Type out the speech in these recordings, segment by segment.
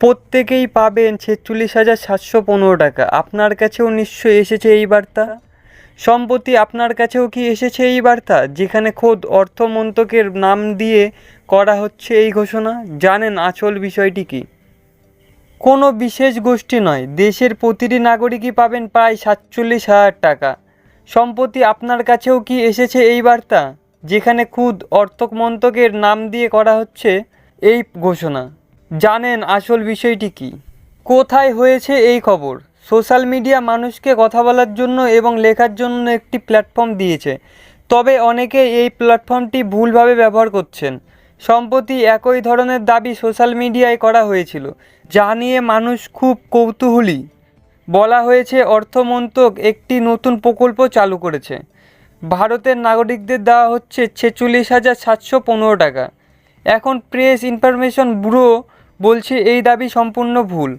প্রত্যেকেই পাবেন ছেচল্লিশ হাজার সাতশো পনেরো টাকা। আপনার কাছেও নিশ্চয়ই এসেছে এই বার্তা। সম্প্রতি আপনার কাছেও কি এসেছে এই বার্তা? যেখানে খোদ অর্থ মন্ত্রকের নাম দিয়ে করা হচ্ছে এই ঘোষণা। জানেন আসল বিষয়টি কি? কোনো বিশেষ গোষ্ঠী নয়, দেশের প্রতিটি নাগরিকই পাবেন প্রায় সাতচল্লিশ হাজার টাকা। সম্প্রতি আপনার কাছেও কি এসেছে এই বার্তা? যেখানে খুদ অর্থ মন্ত্রকের নাম দিয়ে করা হচ্ছে এই ঘোষণা। জানেন আসল বিষয়টি কি? কোথায় হয়েছে এই খবর? সোশ্যাল মিডিয়া মানুষকে কথা বলার জন্য এবং লেখার জন্য একটি প্ল্যাটফর্ম দিয়েছে। তবে অনেকে এই প্ল্যাটফর্মটি ভুলভাবে ব্যবহার করছেন। সম্প্রতি একই ধরনের দাবি সোশ্যাল মিডিয়ায় করা হয়েছিল, যা নিয়ে মানুষ খুব কৌতূহলী। বলা হয়েছে, অর্থমন্ত্রক একটি নতুন প্রকল্প চালু করেছে। ভারতের নাগরিকদের দেওয়া হচ্ছে ছেচল্লিশ হাজার সাতশো পনেরো টাকা। এখন প্রেস ইনফরমেশন ব্যুরো বলছে, এই দাবি সম্পূর্ণ ভুল।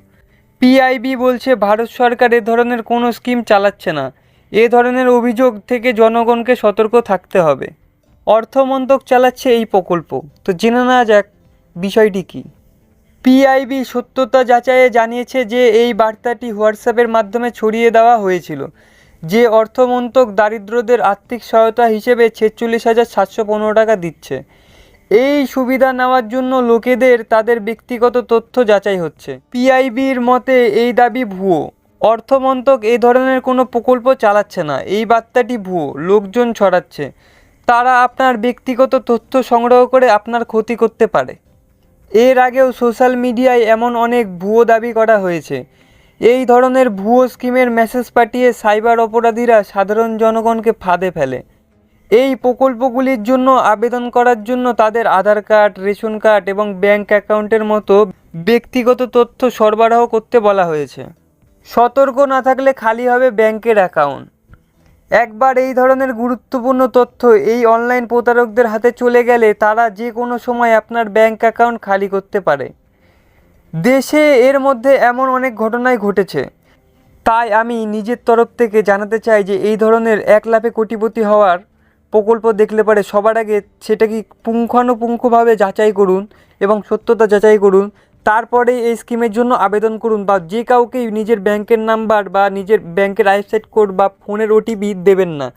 পিআইবি বলছে, ভারত সরকার এ ধরনের কোনো স্কিম চালাচ্ছে না। এ ধরনের অভিযোগ থেকে জনগণকে সতর্ক থাকতে হবে। অর্থমন্ত্রক চালাচ্ছে এই প্রকল্প। তো জেনে নেওয়া যাক, বিষয়টি কী? পিআইবি সত্যতা যাচাইয়ে জানিয়েছে যে, এই বার্তাটি হোয়াটসঅ্যাপের মাধ্যমে ছড়িয়ে দেওয়া হয়েছিল, যে অর্থমন্ত্রক দারিদ্রদের আর্থিক সহায়তা হিসেবে ছেচল্লিশ হাজার সাতশো পনেরো টাকা দিচ্ছে। এই সুবিধা নেওয়ার জন্য লোকেদের তাদের ব্যক্তিগত তথ্য যাচাই হচ্ছে। পিআইবির মতে এই দাবি ভুয়ো। অর্থমন্ত্রক এই ধরনের কোনো প্রকল্প চালাচ্ছে না। এই বার্তাটি ভুয়ো। লোকজন ছড়াচ্ছে। তারা আপনার ব্যক্তিগত তথ্য সংগ্রহ করে আপনার ক্ষতি করতে পারে। এর আগেও সোশ্যাল মিডিয়ায় এমন অনেক ভুয়ো দাবি করা হয়েছে। এই ধরনের ভুয়ো স্কিমের মেসেজ পাঠিয়ে সাইবার অপরাধীরা সাধারণ জনগণকে ফাঁদে ফেলে। এই প্রকল্পগুলির জন্য আবেদন করার জন্য তাদের আধার কার্ড, রেশন কার্ড এবং ব্যাংক অ্যাকাউন্টের মতো ব্যক্তিগত তথ্য সরবরাহ করতে বলা হয়েছে। সতর্ক না থাকলে খালি হবে ব্যাংকের অ্যাকাউন্ট। একবার এই ধরনের গুরুত্বপূর্ণ তথ্য এই অনলাইন প্রতারকদের হাতে চলে গেলে তারা যে কোনো সময় আপনার ব্যাংক অ্যাকাউন্ট খালি করতে পারে। দেশে এর মধ্যে এমন অনেক ঘটনাই ঘটেছে। তাই আমি নিজের তরফ থেকে জানাতে চাই যে এই ধরনের এক লাফে কোটিপতি হওয়ার প্রকল্প দেখলে পরে সবার আগে সেটা কি পুঙ্খানুপুঙ্খভাবে যাচাই করুন এবং সত্যতা যাচাই করুন। তারপরে এই স্কিমের জন্য আবেদন করুন বা যে কাউকেই নিজের ব্যাংকের নাম্বার বা নিজের ব্যাংকের ওয়েবসাইট কোড বা ফোনের ওটিপি দেবেন না।